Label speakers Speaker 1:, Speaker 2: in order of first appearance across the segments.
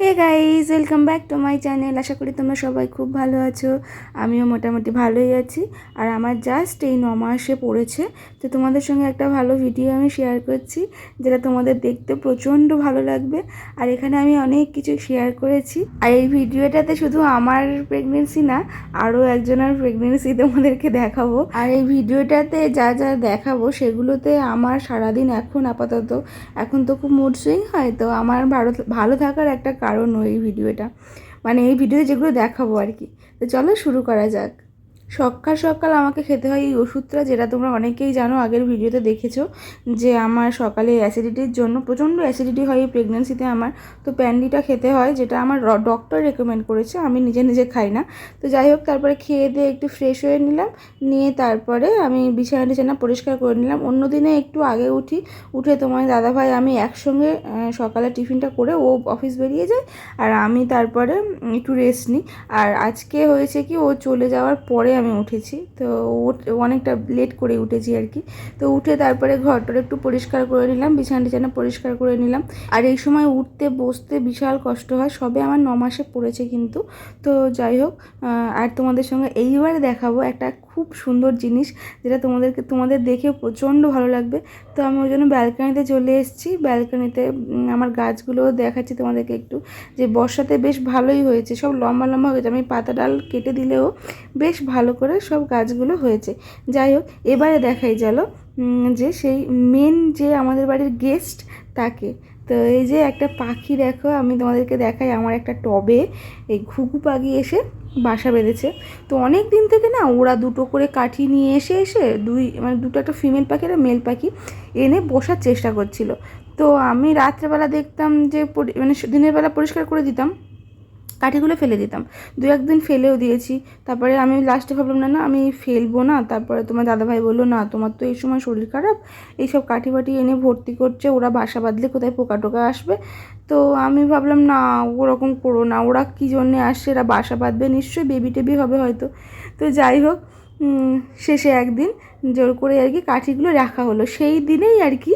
Speaker 1: Hey guys welcome back to my channel আশা করি তোমরা সবাই খুব ভালো আছো। আমিও মোটামুটি ভালোই আছি। আর আমার জাস্ট এই ন মাসে পড়েছে। তো তোমাদের সঙ্গে একটা ভালো ভিডিও আমি শেয়ার করছি, যেটা তোমাদের দেখতে প্রচণ্ড ভালো লাগবে। আর এখানে আমি অনেক কিছু শেয়ার করেছি। আর এই ভিডিওটাতে শুধু আমার প্রেগনেন্সি না, আরও একজনের প্রেগনেন্সি তোমাদেরকে দেখাবো। আর এই ভিডিওটাতে যা যা দেখাবো, সেগুলোতে আমার সারাদিন এখন আপাতত, এখন তো খুব মুড সুইং হয়, তো আমার ভালো ভালো থাকার একটা কারণ ওই ভিডিওটা মানে এই ভিডিও যেগুলো দেখাবো আর কি। তো চলো শুরু করা যাক। সকাল সকাল আমাকে খেতে হয় এই ওষুধটা, যেটা তোমরা অনেকেই জানো, আগের ভিডিওতে দেখেছ, যে আমার সকালে অ্যাসিডিটির জন্য প্রচণ্ড অ্যাসিডিটি হয় এই প্রেগনেন্সিতে আমার। তো প্যান্ডিটা খেতে হয়, যেটা আমার ডক্টর রেকমেন্ড করেছে, আমি নিজে নিজে খাই না। তো যাই হোক, তারপরে খেয়ে দিয়ে একটু ফ্রেশ হয়ে নিলাম, নিয়ে তারপরে আমি বিছানা টিছানা পরিষ্কার করে নিলাম। অন্য দিনে একটু আগে উঠি, উঠে তোমার দাদাভাই, আমি একসঙ্গে সকালে টিফিনটা করে ও অফিস বেরিয়ে যায়, আর আমি তারপরে একটু রেস্ট নিই। আর আজকে হয়েছে কি, ও চলে যাওয়ার পরে আমি উঠেছি। তো অনেকটা লেট করে উঠেছি আর কি। তো উঠে তারপরে ঘরটা একটু পরিষ্কার করে নিলাম বিছানা টিছানা পরিষ্কার করে নিলাম। আর এই সময় উঠতে বসতে বিশাল কষ্ট হয় সবে আমার ন মাসে পড়েছে কিন্তু। তো যাই হোক আর তোমাদের সঙ্গে এইবারে দেখাবো একটা খুব সুন্দর জিনিস যেটা তোমাদেরকে তোমাদের দেখে প্রচণ্ড ভালো লাগবে। তো আমি ওই জন্য ব্যালকানিতে চলে এসেছি। ব্যালকানিতে আমার গাছগুলো দেখাচ্ছি তোমাদেরকে একটু যে বর্ষাতে বেশ ভালোই হয়েছে। সব লম্বা লম্বা হয়েছে। আমি পাতা ডাল কেটে দিলেও বেশ ভালো করে সব গাছগুলো হয়েছে। যাই হোক এবারে দেখাই উম, যে সেই মেন যে আমাদের বাড়ির গেস্ট তাকে। তো এই যে একটা পাখি দেখো আমি তোমাদেরকে দেখাই আমার একটা টবে এই ঘুঘু পাখি এসে বাসা বেঁধেছে। তো অনেক দিন থেকে না ওরা দুটো করে কাঠি নিয়ে এসে এসে দুই মানে দুটো একটা ফিমেল পাখি আর মেল পাখি এনে বসার চেষ্টা করছিল। তো আমি রাত্রেবেলা দেখতাম যে মানে দিনের বেলা পরিষ্কার করে দিতাম। কাঠিগুলো ফেলে দিতাম। দু একদিন ফেলেও দিয়েছি। তারপরে আমি লাস্টে ভাবলাম, না না, আমি ফেলব না। তারপরে তোমার দাদাভাই বলল, না, তোমার তো এই সময় শরীর খারাপ। এইসব কাঠি বাটি এনে ভর্তি করছে, ওরা বাসা বাঁধলে কোথায় পোকা টোকা আসবে? তো আমি ভাবলাম, না, ওরকম করো না। ওরা কী জন্যে আসছে? এরা বাসা বাঁধবে নিশ্চয়ই বেবি টেবি হবে হয়তো। তো যাই হোক শেষে একদিন জোর করে আর কি কাঠিগুলো রাখা হলো। সেই দিনেই আর কি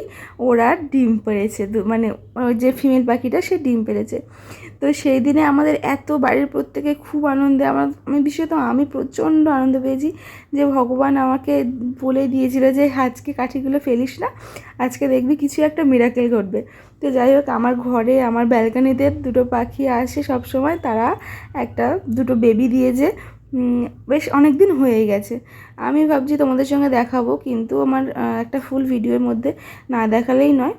Speaker 1: ওরা ডিম পেড়েছে মানে যে ফিমেল পাখিটা, সে ডিম পেড়েছে তো সেই দিনে আমাদের এত বাড়ির প্রত্যেকে খুব আনন্দে, আমার, আমি বিশেষত আমি প্রচণ্ড আনন্দ পেয়েছি যে ভগবান আমাকে বলে দিয়েছিল যে, আজকে কাঠিগুলো ফেলিস না, আজকে দেখবি কিছু একটা মিরাকেল ঘটবে। তো যাই হোক, আমার ঘরে, আমার ব্যালকানিতে দুটো পাখি আসে সব সময় তারা একটা, দুটো বেবি দিয়েছে। বেশ অনেক দিন হয়ে গেছে। আমি ভাবছি তোমাদের সঙ্গে দেখাবো, কিন্তু আমার একটা ফুল ভিডিওর মধ্যে না দেখালেই নয়।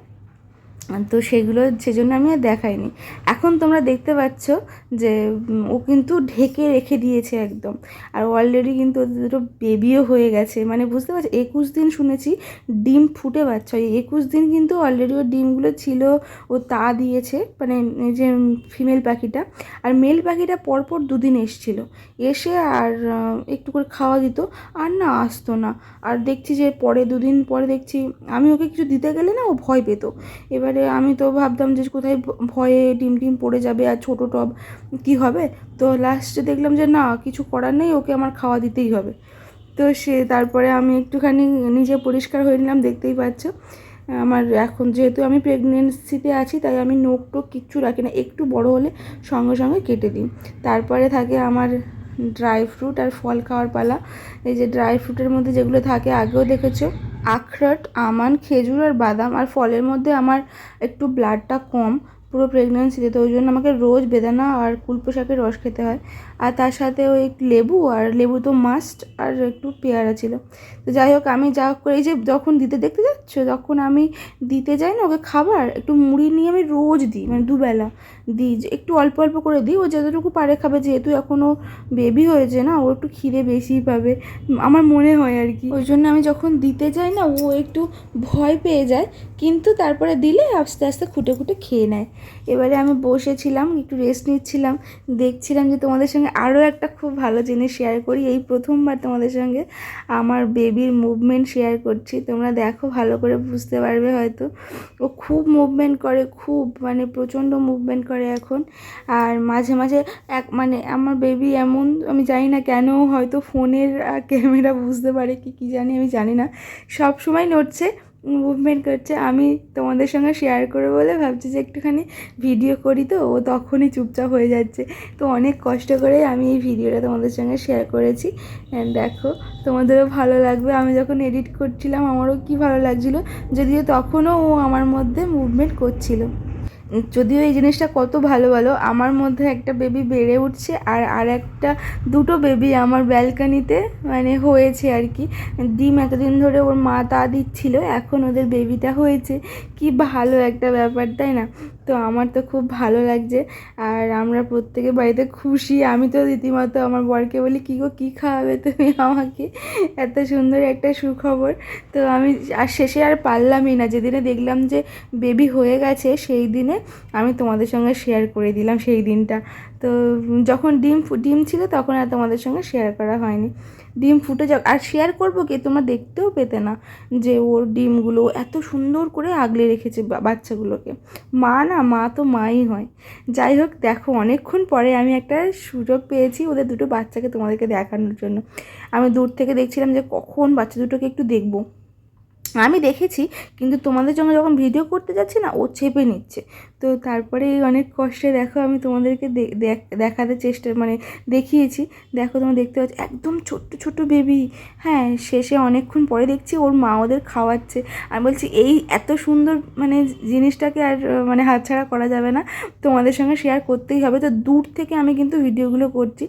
Speaker 1: তো সেগুলো সেজন্য আমি আর দেখাইনি। এখন তোমরা দেখতে পাচ্ছ যে ও কিন্তু ঢেকে রেখে দিয়েছে একদম। আর অলরেডি কিন্তু দুটো বেবিও হয়ে গেছে। মানে বুঝতে পারছ, একুশ দিন শুনেছি ডিম ফুটে বাচ্চা। ওই একুশ দিন কিন্তু অলরেডি ওর ডিমগুলো ছিল, ও তা দিয়েছে মানে যে ফিমেল পাখিটা। আর মেল পাখিটা পরপর দুদিন এসছিল। এসে আর একটু করে খাওয়া দিত, আর না আসতো না। আর দেখছি যে পরে দুদিন পরে দেখছি, আমি ওকে কিছু দিতে গেলে না ও ভয় পেত। এবারে আমি তো ভাবতাম যে কোথায় ভয়ে ডিম টিম পড়ে যাবে আর ছোটো টব কি হবে? তো লাস্টে দেখলাম যে না, কিছু করার নেই, ওকে আমার খাওয়া দিতেই হবে। তো সে, তারপরে আমি একটুখানি নিজে পরিষ্কার হয়ে নিলাম, দেখতেই পাচ্ছ। আমার এখন যেহেতু আমি প্রেগনেন্সিতে আছি, তাই আমি নোখ টোক কিচ্ছু রাখি না, একটু বড় হলে সঙ্গে সঙ্গে কেটে দিই। তারপরে থাকে আমার ড্রাই ফ্রুট আর ফল খাওয়ার পালা। এই যে ড্রাই ফ্রুটের মধ্যে যেগুলো থাকে, আগেও দেখেছ? আখরোট, আমান, খেজুর আর বাদাম আর ফলের মধ্যে আমার একটু ব্লাডটা কম, পুরো প্রেগনেন্সিতে তো ওই জন্য আমাকে রোজ বেদানা আর কুলপো শাকের রস খেতে হয়। আর তার সাথে ওই লেবু আর লেবু তো মাস্ট আর একটু পেয়ারা ছিল। তো যাই হোক, আমি যা করে এই যে যখন দিতে, দেখতে যাচ্ছ? যখন আমি দিতে যাই না ওকে খাবার, একটু মুড়ি নিয়ে আমি রোজ দিই মানে দুবেলা দিই। যে একটু অল্প অল্প করে দিই, ও যতটুকু পারে খাবে। যেহেতু এখনও বেবি হয়েছে না, ও একটু খিদে বেশি পাবে, আমার মনে হয় আর কি। ওই জন্য আমি যখন দিতে যাই না, ও একটু ভয় পেয়ে যায়, কিন্তু তারপরে দিলে আস্তে আস্তে খুঁটে খুঁটে খেয়ে নেয়। এবারে আমি বসেছিলাম, একটু রেস্ট নিচ্ছিলাম, দেখছিলাম যে তোমাদের সঙ্গে আরও একটা খুব ভালো জিনিস শেয়ার করি। এই প্রথমবার তোমাদের সঙ্গে আমার বেবির মুভমেন্ট শেয়ার করছি। তোমরা দেখো, ভালো করে বুঝতে পারবে হয়তো। ও খুব মুভমেন্ট করে, খুব মানে প্রচণ্ড মুভমেন্ট করে এখন। আর মাঝে মাঝে এক মানে আমার বেবি এমন, আমি জানি না কেন হয়তো ফোনের ক্যামেরা বুঝতে পারে কি, কী জানি, আমি জানি না। সব সময় নড়ছে মুভমেন্ট করছে, আমি তোমাদের সঙ্গে শেয়ার করে বলে ভাবছি যে একটুখানি ভিডিও করি তো, ও তখনই চুপচাপ হয়ে যাচ্ছে। তো অনেক কষ্ট করে আমি এই ভিডিওটা তোমাদের সঙ্গে শেয়ার করেছি। দেখো, তোমাদেরও ভালো লাগবে। আমি যখন এডিট করছিলাম, আমারও কি ভালো লাগছিল, যদিও তখনও ও আমার মধ্যে মুভমেন্ট করছিল। যদিও এই জিনিসটা কত ভালো ভালো আমার মধ্যে একটা বেবি বেড়ে উঠছে আর আর একটা দুটো বেবি আমার ব্যালকানিতে মানে হয়েছে আর কি। ডিম এতদিন ধরে ওর মা তা দিচ্ছিল, এখন ওদের বেবিটা হয়েছে। কি ভালো একটা ব্যাপার, তাই না? তো আমার তো খুব ভালো লাগছে। আর আমরা প্রত্যেকে বাড়িতে খুশি। আমি তো রীতিমতো আমার বরকে বলি, কী গো, কী খাওয়াবে তুমি আমাকে? এত সুন্দর একটা সুখবর। তো আমি আর শেষে আর পারলামই না। যেদিনে দেখলাম যে বেবি হয়ে গেছে, সেই দিনে আমি তোমাদের সঙ্গে শেয়ার করে দিলাম সেই দিনটা। তো যখন ডিম ডিম ছিল তখন আর তোমাদের সঙ্গে শেয়ার করা হয়নি। ডিম ফুটে যাক। আর শেয়ার করব কি? তোমরা দেখতেও পেতে না যে ওর ডিমগুলো এত সুন্দর করে আগলে রেখেছে বাচ্চাগুলোকে। মা না, মা তো মাই হয়। যাই হোক, দেখো, অনেকক্ষণ পরে আমি একটা সুযোগ পেয়েছি ওদের দুটো বাচ্চাকে তোমাদেরকে দেখানোর জন্য। আমি দূর থেকে দেখছিলাম যে কখন বাচ্চা দুটোকে একটু দেখব। আমি দেখেছি, কিন্তু তোমাদের সঙ্গে যখন ভিডিও করতে যাচ্ছি না, ও চেপে নিচ্ছে। তো তারপরে অনেক কষ্টে দেখো আমি তোমাদেরকে দেখাতে চেষ্টা মানে দেখিয়েছি। দেখো তোমরা দেখতে পাচ্ছ, একদম ছোট্ট ছোট্ট বেবি হ্যাঁ শেষে অনেকক্ষণ পরে দেখছি ওর মা ওদের খাওয়াচ্ছে। আমি বলছি, এই এত সুন্দর মানে জিনিসটাকে আর মানে হাতছাড়া করা যাবে না। তোমাদের সঙ্গে শেয়ার করতেই হবে। তো দূর থেকে আমি কিন্তু ভিডিওগুলো করছি।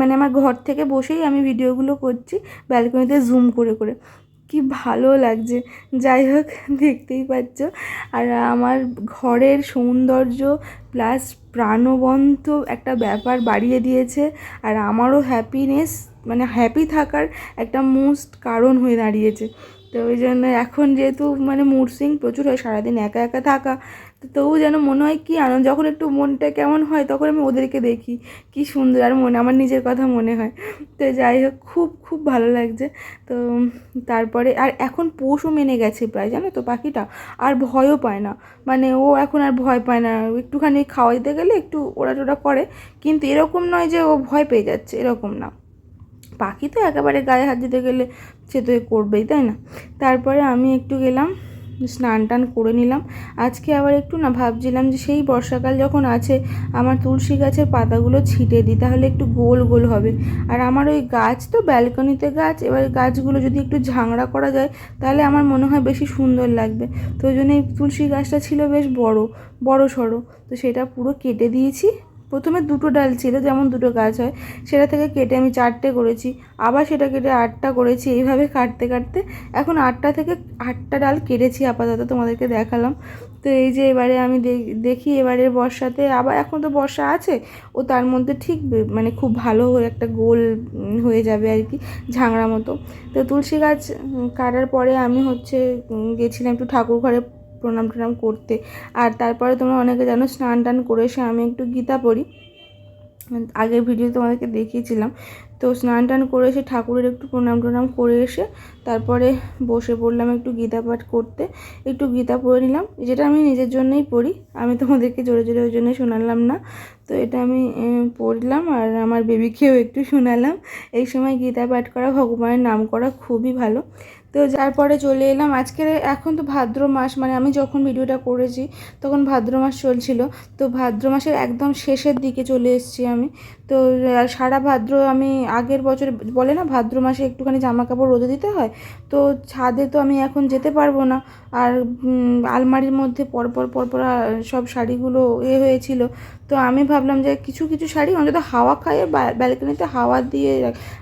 Speaker 1: মানে আমার ঘর থেকে বসেই আমি ভিডিওগুলো করছি ব্যালকনিতে জুম করে করে। কি ভালো লাগছে। যাই হোক, দেখতেই পাচ্ছ। আর আমার ঘরের সৌন্দর্য প্লাস প্রাণবন্ত একটা ব্যাপার বাড়িয়ে দিয়েছে। আর আমারও হ্যাপিনেস মানে হ্যাপি থাকার একটা মোস্ট কারণ হয়ে দাঁড়িয়েছে। তো ওই জন্য এখন যেহেতু মানে মুরসিং প্রচুর হয়, সারাদিন একা একা থাকা তো তবু যেন মনে হয় কি আনন্দ, যখন একটু মনটা কেমন হয় তখন আমি ওদেরকে দেখি। কি সুন্দর আর মনে, আমার নিজের কথা মনে হয়। তো যাই হোক, খুব খুব ভালো লাগছে। তো তারপরে, আর এখন পোষও মেনে গেছে প্রায়, জানো তো পাখিটা? আর ভয়ও পায় না। মানে ও এখন আর ভয় পায় না। একটুখানি খাওয়াইতে গেলে একটু ওরা টোরা করে, কিন্তু এরকম নয় যে ও ভয় পেয়ে যাচ্ছে, এরকম না। পাখি তো একেবারে গায়ে হাত দিতে গেলে সে তো করবেই, তাই না? তারপরে আমি একটু গেলাম স্নান টান করে নিলাম। আজকে আবার একটু না ভাবছিলাম যে সেই বর্ষাকাল যখন আছে, আমার তুলসী গাছের পাতাগুলো ছিটে দিই, তাহলে একটু গোল গোল হবে। আর আমার ওই গাছ তো, ব্যালকনিতে গাছ, এবার গাছগুলো যদি একটু ঝাংড়া করা যায়, তাহলে আমার মনে হয় বেশি সুন্দর লাগবে। তো ওই জন্য এই তুলসী গাছটা ছিল বেশ বড় বড় সড়ো, তো সেটা পুরো কেটে দিয়েছি। প্রথমে দুটো ডাল ছিল, যেমন দুটো গাছ হয়, সেটা থেকে কেটে আমি চারটে করেছি, আবার সেটা কেটে আটটা করেছি, এইভাবে কাটতে কাটতে এখন আটটা থেকে আটটা ডাল কেটেছি আপাতত, তোমাদেরকে দেখালাম। তো এই যে এবারে আমি দেখি এবারে বর্ষাতে, আবার এখন তো বর্ষা আছে, ও তার মধ্যে ঠিক মানে খুব ভালো একটা গোল হয়ে যাবে আর কি, ঝাংড়া মতো। তো তুলসী গাছ কাটার পরে আমি হচ্ছে গেছিলাম একটু ঠাকুর ঘরে প্রণাম টনাম করতে। আর তারপরে তোমরা অনেকে জানো, স্নান টান করে এসে আমি একটু গীতা পড়ি। আগের ভিডিও তোমাদেরকে দেখিয়েছিলাম। তো স্নান টান করে এসে ঠাকুরের একটু প্রণাম টনাম করে এসে তারপরে বসে পড়লাম একটু গীতা পাঠ করতে। একটু গীতা পড়ে নিলাম। যেটা আমি নিজের জন্যই পড়ি। আমি তোমাদেরকে জোরে জোরে ওই জন্যই শোনালাম না। তো এটা আমি পড়লাম আর আমার বেবিকেও একটু শোনালাম। এই সময় গীতা পাঠ করা, ভগবানের নাম করা খুবই ভালো। তো যার পরে চলে এলাম। আজকের এখন তো ভাদ্র মাস মানে আমি যখন ভিডিওটা করেছি তখন ভাদ্র মাস চলছিল। তো ভাদ্র মাসের একদম শেষের দিকে চলে এসেছি আমি। তো সারা ভাদ্র আমি আগের বছর, বলে না ভাদ্র মাসে একটুখানি জামা কাপড় রোদে দিতে হয়? তো ছাদে তো আমি এখন যেতে পারব না। আর আলমারির মধ্যে পরপর পরপর সব শাড়িগুলো এ হয়েছিল। তো আমি ভাবলাম যে কিছু কিছু শাড়ি অন্তত হাওয়া খায় ব্যালকনিতে হাওয়া দিয়ে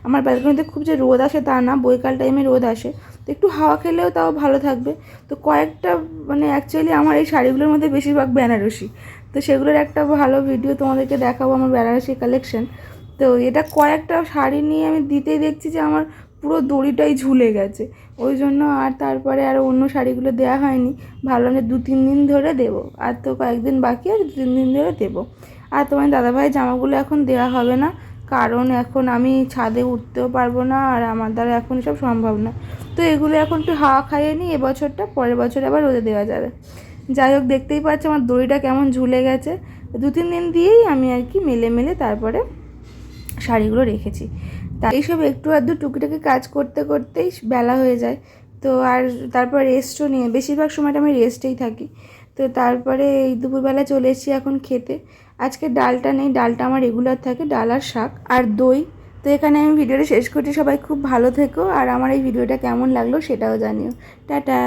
Speaker 1: আমার ব্যালকনিতে খুব যে রোদ আসে তা না, বৈকাল টাইমে রোদ আসে। তো একটু হাওয়া খেলেও তাও ভালো থাকবে। তো কয়েকটা মানে অ্যাকচুয়ালি আমার এই শাড়িগুলোর মধ্যে বেশিরভাগ বেনারসি। তো সেগুলোর একটা ভালো ভিডিও তোমাদেরকে দেখাবো, আমার বেনারসি কালেকশন তো এটা কয়েকটা শাড়ি নিয়ে আমি দিতেই দেখছি যে আমার পুরো দড়িটাই ঝুলে গেছে। ওই জন্য আর তারপরে আর অন্য শাড়িগুলো দেওয়া হয়নি। ভাবলাম যে দু তিন দিন ধরে দেবো। আর তো কয়েকদিন বাকি আর দু তিন দিন ধরে দেবো। আর তোমার দাদাভাই জামাগুলো এখন দেওয়া হবে না। কারণ এখন আমি ছাদে উঠতেও পারব না আর আমার দ্বারা এখন সব সম্ভব না। তো এগুলো এখন একটু হাওয়া খাইয়ে নিই এবছরটা পরের বছর আবার রোদে দেওয়া যাবে। যাই হোক, দেখতেই পাচ্ছ আমার দড়িটা কেমন ঝুলে গেছে। দু তিন দিন দিয়েই আমি আর কি মেলে মেলে তারপরে শাড়িগুলো রেখেছি। তা এইসব একটু আধটু টুকিটাকি কাজ করতে করতেই বেলা হয়ে যায়। তো আর তারপর রেস্টও নিয়ে, বেশিরভাগ সময়টা আমি রেস্টেই থাকি। তো তারপরে এই দুপুরবেলা চলে এসেছি এখন খেতে। আজকে ডালটা নেই, ডালটা আমার রেগুলার থাকে, ডাল আর শাক আর দই। তো এখানে আমি ভিডিওটা শেষ করছি, সবাই খুব ভালো থেকো। আর আমার এই ভিডিওটা কেমন লাগল সেটাও জানিও। টাটা!